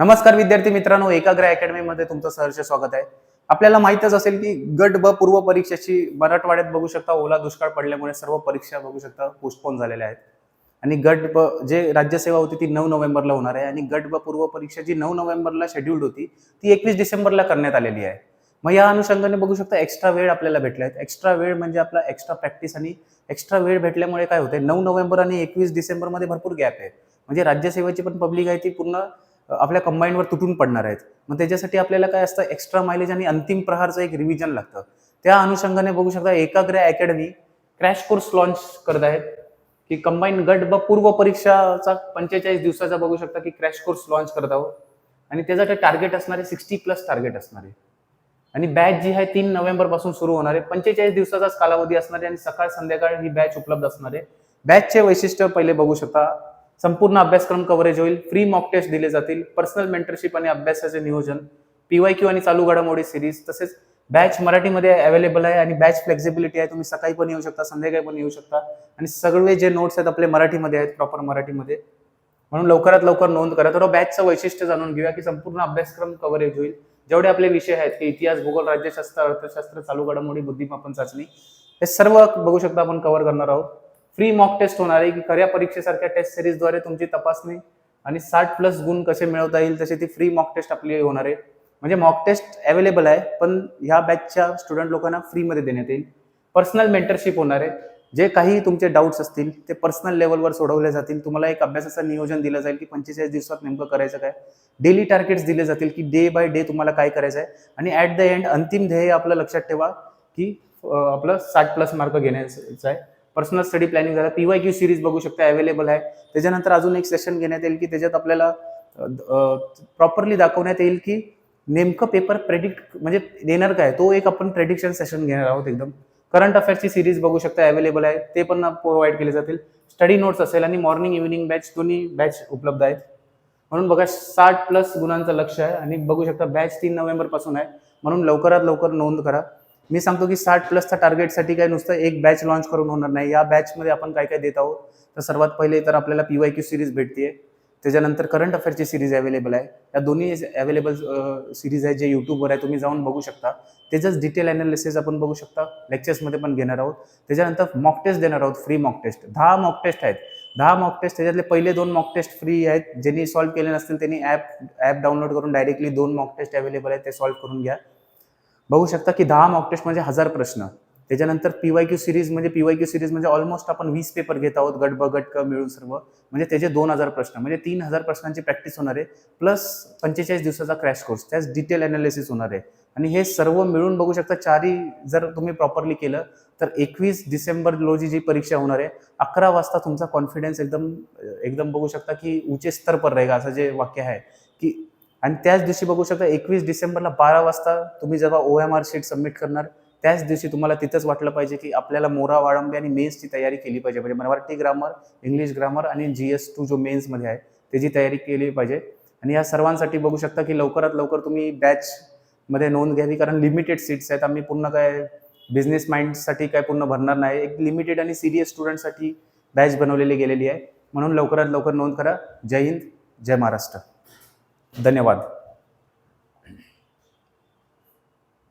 नमस्कार विद्यार्थी मित्रांनो एकाग्र अकॅडमीमध्ये तुमचं सहर्ष स्वागत आहे. आपल्याला माहितच असेल की गट ब पूर्व परीक्षेची मराठवाड्यात बघू शकता ओला दुष्काळ पडल्यामुळे सर्व परीक्षा बघू शकता पोस्टपोन झालेल्या आहेत. आणि गट ब जे राज्यसेवा होती ती नऊ नोव्हेंबरला होणार आहे आणि गट ब पूर्व परीक्षा जी नऊ नोव्हेंबरला शेड्यूल्ड होती ती एकवीस डिसेंबरला करण्यात आलेली आहे. मग या अनुषंगाने बघू शकता एक्स्ट्रा वेळ आपल्याला भेटला आहे. एक्स्ट्रा वेळ म्हणजे आपला एक्स्ट्रा प्रॅक्टिस आणि एक्स्ट्रा वेळ भेटल्यामुळे काय होते नऊ नोव्हेंबर आणि एकवीस डिसेंबरमध्ये भरपूर गॅप आहे. म्हणजे राज्यसेवेची पण पब्लिक आहे ती पूर्ण आपल्या कंबाईनवर तुटून पडणार आहेत. मग त्याच्यासाठी आपल्याला काय असतं? एक्स्ट्रा मायलेज आणि अंतिम प्रहारचं एक रिव्हिजन लागतं. त्या अनुषंगाने बघू शकता एकाग्र अकॅडमी क्रॅश कोर्स लॉन्च करत आहेत. की कंबाईन गट ब पूर्व परीक्षाचा पंचेचाळीस दिवसाचा बघू शकता की क्रॅश कोर्स लॉन्च करत आहोत. आणि त्याचं टार्गेट असणार आहे सिक्स्टी प्लस टार्गेट असणार. आहे आणि बॅच जी आहे तीन नोव्हेंबरपासून सुरू होणार आहे. पंचेचाळीस दिवसाचाच कालावधी असणार आहे आणि सकाळ संध्याकाळ ही बॅच उपलब्ध असणार आहे. बॅचचे वैशिष्ट्य पहिले बघू शकता. संपूर्ण अभ्यासक्रम कव्हरेज होईल. फ्री मॉक टेस्ट दिले जातील. पर्सनल मेंटरशिप आणि अभ्यासाचे नियोजन. पीवाय क्यू आणि चालू घडामोडी सिरीज तसेच बॅच मराठीमध्ये अवेलेबल आहे आणि बॅच फ्लेक्झिबिलिटी आहे. तुम्ही सकाळी पण येऊ शकता संध्याकाळी पण येऊ शकता. आणि सगळे जे नोट्स आहेत आपले मराठीमध्ये आहेत प्रॉपर मराठीमध्ये. म्हणून लवकरात लवकर नोंद करा. थोडं हो, बॅचचं वैशिष्ट्य जाणून घेऊया की संपूर्ण अभ्यासक्रम कव्हरेज होईल. जेवढे आपले विषय आहेत की इतिहास भूगोल राज्यशास्त्र अर्थशास्त्र चालू घडामोडी बुद्धिमापन चाचणी हे सर्व बघू शकता आपण कव्हर करणार आहोत. फ्री मॉक टेस्ट होणार आहे की खऱ्या परीक्षेसारख्या टेस्ट सिरीजद्वारे तुमची तपासणी आणि साठ प्लस गुण कसे मिळवता येईल तसे ती फ्री मॉक टेस्ट आपली होणार आहे. म्हणजे मॉक टेस्ट अवेलेबल आहे पण ह्या बॅचच्या स्टुडंट लोकांना फ्रीमध्ये देण्यात येईल. पर्सनल मेंटरशिप होणार आहे. जे काही तुमचे डाऊट्स असतील ते पर्सनल लेवलवर सोडवले जातील. तुम्हाला एक अभ्यासाचं नियोजन दिलं जाईल की पंचेचाळीस दिवसात नेमकं करायचं काय. डेली टार्गेट्स दिले जातील की डे बाय डे तुम्हाला काय करायचं आहे आणि ॲट द एंड अंतिम ध्येय आपलं लक्षात ठेवा की आपलं साठ प्लस मार्क घेण्याचं आहे. पर्सनल स्टडी प्लॅनिंग झालं. पीवाय क्यू सिरीज बघू शकता अवेलेबल आहे. त्याच्यानंतर अजून एक सेशन घेण्यात येईल की त्याच्यात आपल्याला प्रॉपरली दाखवण्यात येईल की नेमकं पेपर प्रेडिक्ट म्हणजे देणार काय? तो एक आपण प्रेडिक्शन सेशन घेणार आहोत एकदम. करंट अफेअर्सची सिरीज बघू शकता अवेलेबल आहे. ते पण प्रोव्हाइड केले जातील. स्टडी नोट्स असेल आणि मॉर्निंग इव्हिनिंग बॅच दोन्ही बॅच उपलब्ध आहेत. म्हणून बघा साठ प्लस गुणांचं लक्ष आहे. आणि बघू शकता बॅच तीन नोव्हेंबरपासून आहे. म्हणून लवकरात लवकर नोंद करा. मी सांगतो की साठ प्लसच्या टार्गेटसाठी काय नुसतं एक बॅच लॉन्च करून होणार नाही. या बॅचमध्ये आपण काय काय देत आहोत? तर सर्वात पहिले तर आपल्याला पी वाय क्यू सिरीज भेटते त्याच्यानंतर करंट अफेअरची सिरीज अवेलेबल आहे. या दोन्ही अवेलेबल सिरीज आहे जे यूट्यूबवर आहे तुम्ही जाऊन बघू शकता. त्याचंच डिटेल अनालिसिस आपण बघू शकता. लेक्चर्समध्ये पण घेणार आहोत. त्याच्यानंतर मॉक टेस्ट देणार आहोत. फ्री मॉक टेस्ट दहा मॉक टेस्ट आहेत. दहा मॉक टेस्ट त्याच्यातले पहिले दोन मॉक टेस्ट फ्री आहेत. ज्यांनी सॉल्व्ह केले नसतील त्यांनी ॲप ॲप डाउनलोड करून डायरेक्टली दोन मॉक टेस्ट अवेलेबल आहेत ते सॉल्व्ह करून घ्या. बघू शकता की दहा मॉक टेस्ट म्हणजे हजार प्रश्न. त्याच्यानंतर पी वाय क्यू सिरीज म्हणजे पी वाय क्यू सिरीज म्हणजे ऑलमोस्ट आपण वीस पेपर घेत आहोत गट ब गट क मिळून सर्व. म्हणजे त्याचे दोन हजार प्रश्न. म्हणजे तीन हजार प्रश्नांची प्रॅक्टिस होणार आहे प्लस पंचेचाळीस दिवसाचा क्रॅश कोर्स त्याच डिटेल अनालिसिस होणार आहे. आणि हे सर्व मिळून बघू शकता चारही जर तुम्ही प्रॉपरली केलं तर एकवीस डिसेंबर रोजी जी परीक्षा होणार आहे अकरा वाजता तुमचा कॉन्फिडन्स एकदम एकदम बघू शकता की ऊंचे स्तर पर रहेगा. असं जे वाक्य आहे की आणि त्याच दिवशी बघू शकता एकवीस डिसेंबरला बारा वाजता तुम्ही जेव्हा O M R sheet submit करणार त्याच दिवशी तुम्हाला तिथंच वाटलं पाहिजे की आपल्याला मोरा वाळंबे आणि मेन्सची तयारी केली पाहिजे. म्हणजे मराठी ग्रामर इंग्लिश ग्रामर आणि जी एस टू जो मेन्समध्ये आहे त्याची तयारी केली पाहिजे. आणि या सर्वांसाठी बघू शकता की लवकरात लवकर तुम्ही बॅचमध्ये नोंद घ्यावी कारण लिमिटेड सीट्स आहेत. आम्ही पूर्ण काय बिझनेस माइंडसाठी काय पूर्ण भरणार नाही. एक लिमिटेड आणि सिरियस स्टुडंटसाठी बॅच बनवलेली गेलेली आहे. म्हणून लवकरात लवकर नोंद करा. जय हिंद जय महाराष्ट्र. धन्यवाद.